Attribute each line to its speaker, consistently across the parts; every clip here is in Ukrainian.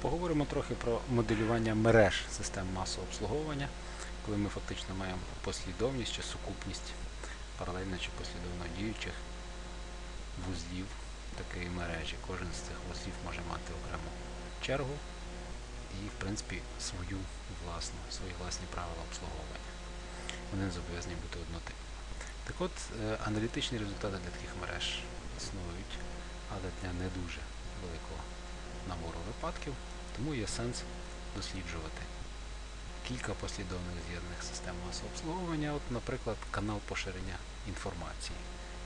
Speaker 1: Поговоримо трохи про моделювання мереж систем масового обслуговування, коли ми фактично маємо послідовність чи сукупність паралельно чи послідовно діючих вузлів такої мережі. Кожен з цих вузлів може мати окрему чергу і, в принципі, свою власну, свої власні правила обслуговування. Вони не зобов'язані бути однотипні. Так от, е, аналітичні результати для таких мереж існують, але для не дуже великого набору випадків, тому є сенс досліджувати кілька послідовних з'єднаних систем масового обслуговування, от, наприклад, канал поширення інформації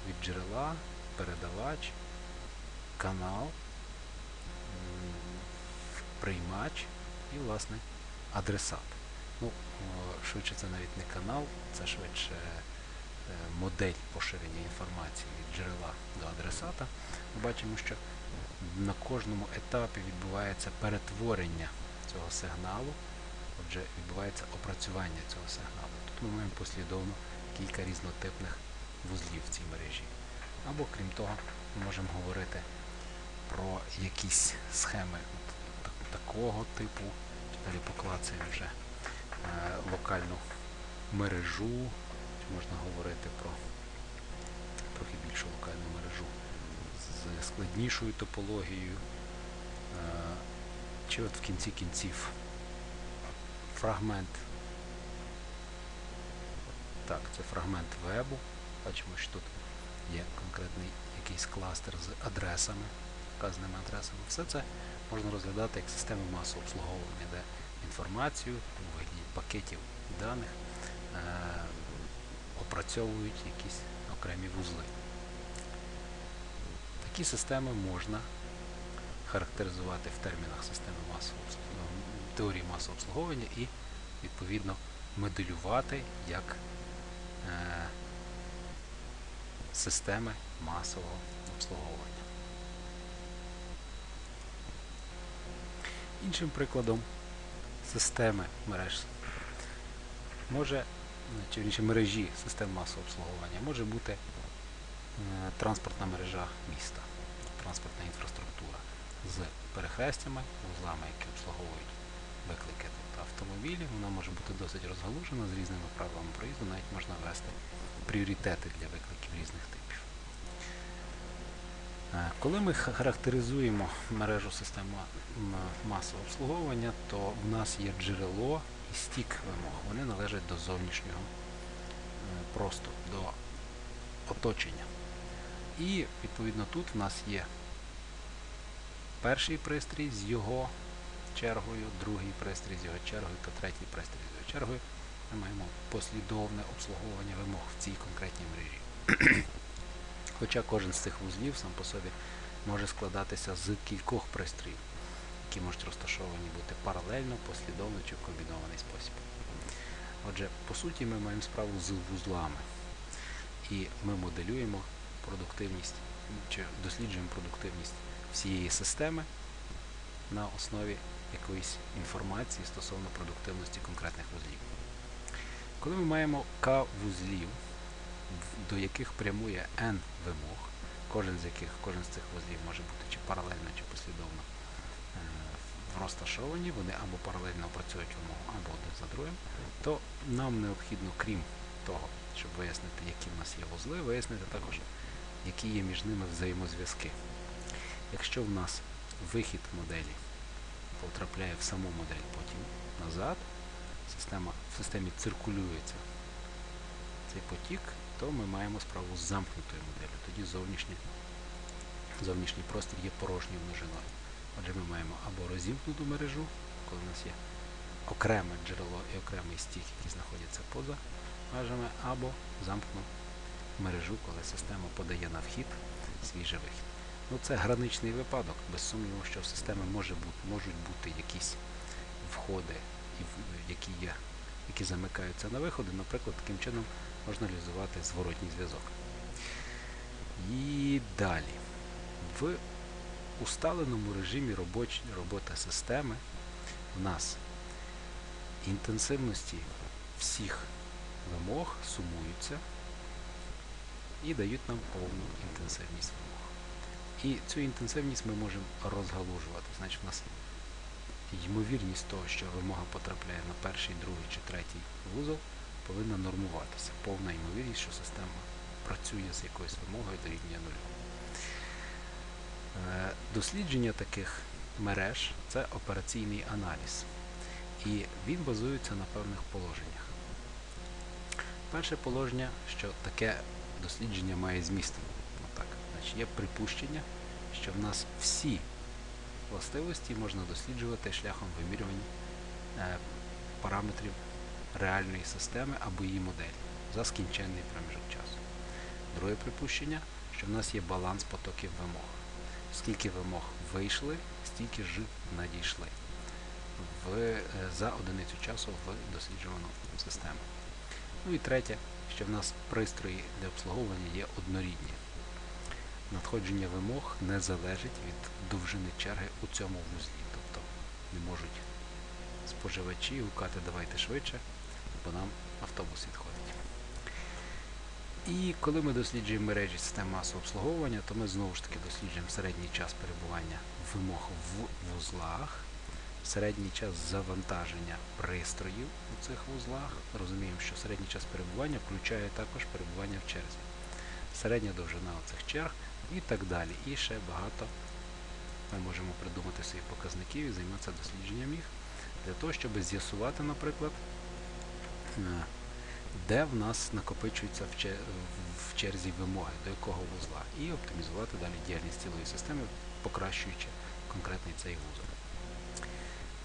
Speaker 1: від джерела, передавач, канал, приймач і, власне, адресат. Ну, швидше це навіть не канал, це швидше е, модель поширення інформації від джерела до адресата. Ми бачимо, що на кожному етапі відбувається перетворення цього сигналу, отже, відбувається опрацювання цього сигналу. Тут ми маємо послідовно кілька різнотипних вузлів в цій мережі. Або, крім того, ми можемо говорити про якісь схеми такого типу, далі поклацаємо вже е, локальну мережу, можна говорити про трохи більшу локальну мережу з складнішою топологією. Е, Чи от в кінці кінців фрагмент. Так, це фрагмент вебу. Бачимо, що тут є конкретний якийсь кластер з адресами, вказаними адресами. Все це можна розглядати як систему масового обслуговування, де інформацію у вигляді пакетів даних е, опрацьовують якісь окремі вузли. Такі системи можна характеризувати в термінах системи масового теорії масового обслуговування і відповідно моделювати як е, системи масового обслуговування. Іншим прикладом системи мереж може, чи вірніше, мережі систем масового обслуговування може бути е, транспортна мережа міста, транспортна інфраструктура з перехрестями, вузлами, які обслуговують виклики автомобілів. Вона може бути досить розгалужена з різними правилами проїзду, навіть можна ввести пріоритети для викликів різних типів. Е, Коли ми характеризуємо мережу систем ма- м- масового обслуговування, то в нас є джерело і стік вимог. Вони належать до зовнішнього е, простору, до оточення. І відповідно тут в нас є перший пристрій з його чергою, другий пристрій з його чергою та третій пристрій з його чергою. Ми маємо послідовне обслуговування вимог в цій конкретній мережі. Хоча кожен з цих вузлів сам по собі може складатися з кількох пристроїв, які можуть розташовані бути паралельно, послідовно чи в комбінований спосіб. Отже, по суті, ми маємо справу з вузлами. І ми моделюємо продуктивність чи досліджуємо продуктивність всієї системи на основі якоїсь інформації стосовно продуктивності конкретних вузлів. Коли ми маємо К вузлів, до яких прямує N вимог, кожен з яких, кожен з цих вузлів може бути чи паралельно, чи послідовно е, в- розташовані, вони або паралельно опрацюють вимогу, або один за другим, то нам необхідно, крім того, щоб вияснити, які в нас є вузли, вияснити також, які є між ними взаємозв'язки. Якщо в нас вихід моделі потрапляє в саму модель, потім назад, система, в системі циркулюється цей потік, то ми маємо справу з замкнутою моделлю. Тоді зовнішнє, зовнішній простір є порожньою множиною. Отже, ми маємо або розімкнуту мережу, коли у нас є окреме джерело і окремий стік, які знаходяться поза межами, або замкнуту мережу, коли система подає на вхід свіжий вихід. Ну, це граничний випадок, без сумніву, що в системи може бути, можуть бути якісь входи, які, є, які замикаються на виходи. Наприклад, таким чином можна реалізувати зворотній зв'язок. І далі. В усталеному режимі робоч, роботи системи в нас інтенсивності всіх вимог сумуються і дають нам повну інтенсивність вимог. І цю інтенсивність ми можемо розгалужувати. Значить, у нас ймовірність того, що вимога потрапляє на перший, другий чи третій вузол, повинна нормуватися. Повна ймовірність, що система працює з якоюсь вимогою дорівнює нулю. Е, Дослідження таких мереж це операційний аналіз. І він базується на певних положеннях. Перше положення, що таке дослідження має зміст. Є припущення, що в нас всі властивості можна досліджувати шляхом вимірювання е, параметрів реальної системи або її моделі за скінченний проміжок часу. Друге припущення, що в нас є баланс потоків вимог. Скільки вимог вийшли, стільки ж надійшли в, е, за одиницю часу в досліджувану систему. Ну і третє, що в нас пристрої для обслуговування є однорідні. Надходження вимог не залежить від довжини черги у цьому вузлі. Тобто не можуть споживачі гукати давайте швидше, бо нам автобус відходить. І коли ми досліджуємо мережі систем масового обслуговування, то ми знову ж таки досліджуємо середній час перебування вимог в вузлах, середній час завантаження пристроїв у цих вузлах. Розуміємо, що середній час перебування включає також перебування в черзі, середня довжина цих черг і так далі. І ще багато ми можемо придумати свої показників і займатися дослідженням їх для того, щоб з'ясувати, наприклад, е, де в нас накопичуються в черзі вимоги, до якого вузла, і оптимізувати далі діяльність цілої системи, покращуючи конкретний цей вузол.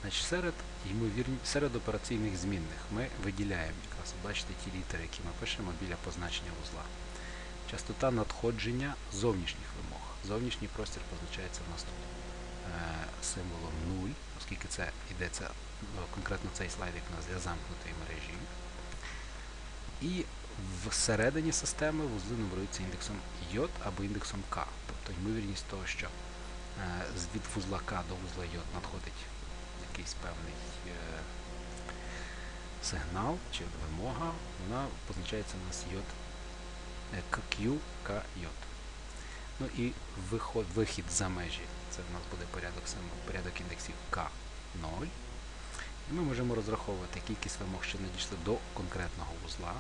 Speaker 1: Значить, серед, ймовірні, серед операційних змінних ми виділяємо якраз, бачите, ті літери, які ми пишемо біля позначення вузла. Частота надходження зовнішніх вимог. Зовнішній простір позначається в нас тут е, символом 0, оскільки це йдеться е, конкретно цей слайд, як у нас для замкнутої мережі. І всередині системи вузли нумеруються індексом J або індексом K. Тобто ймовірність того, що е, від вузла К до вузла J надходить якийсь певний е, сигнал чи вимога, вона позначається у нас J е, Ну і виход, вихід за межі. Це в нас буде порядок порядок індексів К0. І ми можемо розраховувати кількість вимог, що надійшли до конкретного вузла,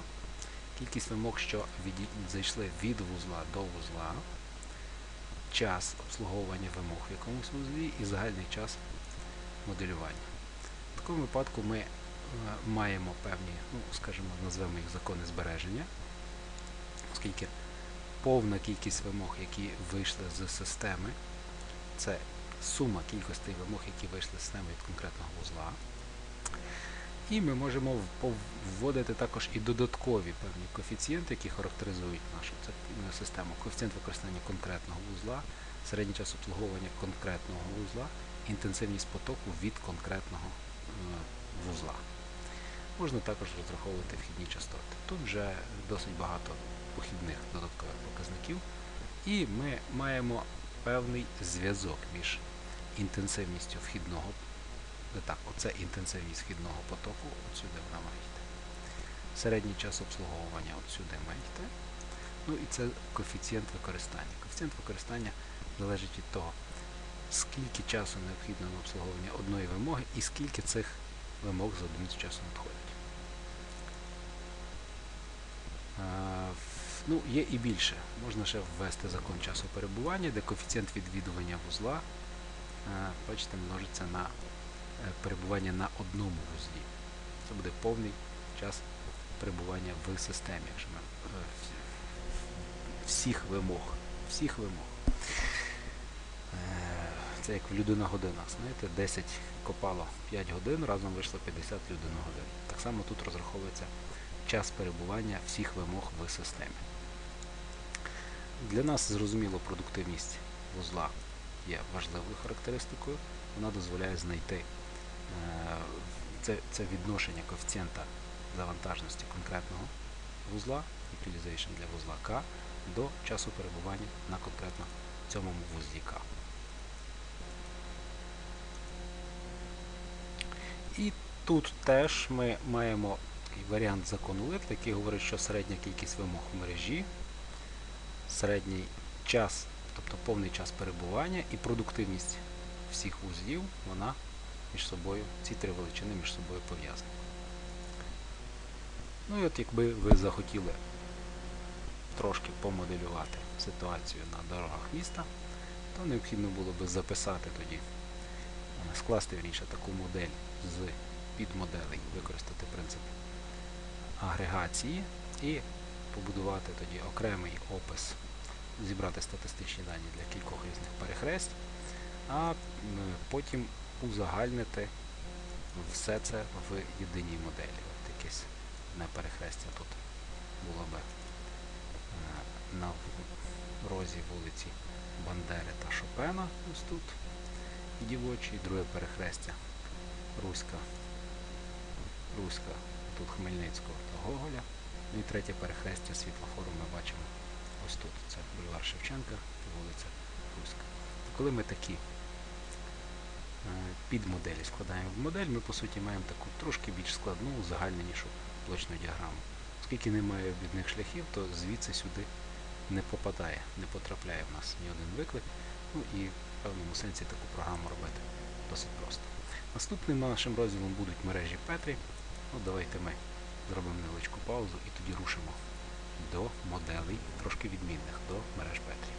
Speaker 1: кількість вимог, що відій- зайшли від вузла до вузла, час обслуговування вимог в якомусь вузлі і загальний час моделювання. В такому випадку ми е, маємо певні, ну, скажімо, назвемо їх закони збереження, оскільки повна кількість вимог, які вийшли з системи, це сума кількості вимог, які вийшли з системи від конкретного вузла. І ми можемо вводити також і додаткові певні коефіцієнти, які характеризують нашу е, систему. Коефіцієнт використання конкретного вузла, середній час обслуговування конкретного вузла, інтенсивність потоку від конкретного е, вузла. Можна також розраховувати вхідні частоти. Тут вже досить багато похідних додаткових показників. І ми маємо певний зв'язок між інтенсивністю вхідного не так, оце інтенсивність вхідного потоку, отсюди вона має йти. Середній час обслуговування отсюди має йти. Ну і це коефіцієнт використання. Коефіцієнт використання залежить від того, скільки часу необхідно на обслуговування одної вимоги і скільки цих вимог за одиницю часу надходить. Е, Ну, є і більше. Можна ще ввести закон часу перебування, де коефіцієнт відвідування вузла, е, бачите, множиться на е, перебування на одному вузлі. Це буде повний час перебування в системі, якщо ми е, всіх вимог. Всіх вимог. Це як в людина годинах. Знаєте, 10 копало 5 годин, разом вийшло 50 людина годин. Так само тут розраховується час перебування всіх вимог в системі. Для нас зрозуміло продуктивність вузла є важливою характеристикою. Вона дозволяє знайти е, це, це відношення коефіцієнта завантаженості конкретного вузла, utilization для вузла К, до часу перебування на конкретно цьому вузлі К. І тут теж ми маємо варіант закону Литви, який говорить, що середня кількість вимог в мережі, середній час, тобто повний час перебування і продуктивність всіх вузлів, вона між собою, ці три величини між собою пов'язані. Ну і от якби ви захотіли трошки помоделювати ситуацію на дорогах міста, то необхідно було би записати тоді, скласти вірніше таку модель з підмоделей, використати принцип агрегації і побудувати тоді окремий опис, зібрати статистичні дані для кількох різних перехресть, а потім узагальнити все це в єдиній моделі. От якесь одне перехрестя тут було би е, на розі вулиці Бандери та Шопена, ось тут дівочий, друге перехрестя Руська, Руська, тут Хмельницького та Гоголя. Ну і третє перехрестя світлофору ми бачимо ось тут. Це бульвар Шевченка і вулиця Руська. Коли ми такі е, підмоделі складаємо в модель, ми по суті маємо таку трошки більш складну, узагальненішу блочну діаграму. Оскільки немає обідних шляхів, то звідси сюди не попадає, не потрапляє в нас ні один виклик. Ну і в певному сенсі таку програму робити досить просто. Наступним нашим розділом будуть мережі Петрі. Ну, давайте ми зробимо невеличку паузу і тоді рушимо до моделей, трошки відмінних до мереж Петрі.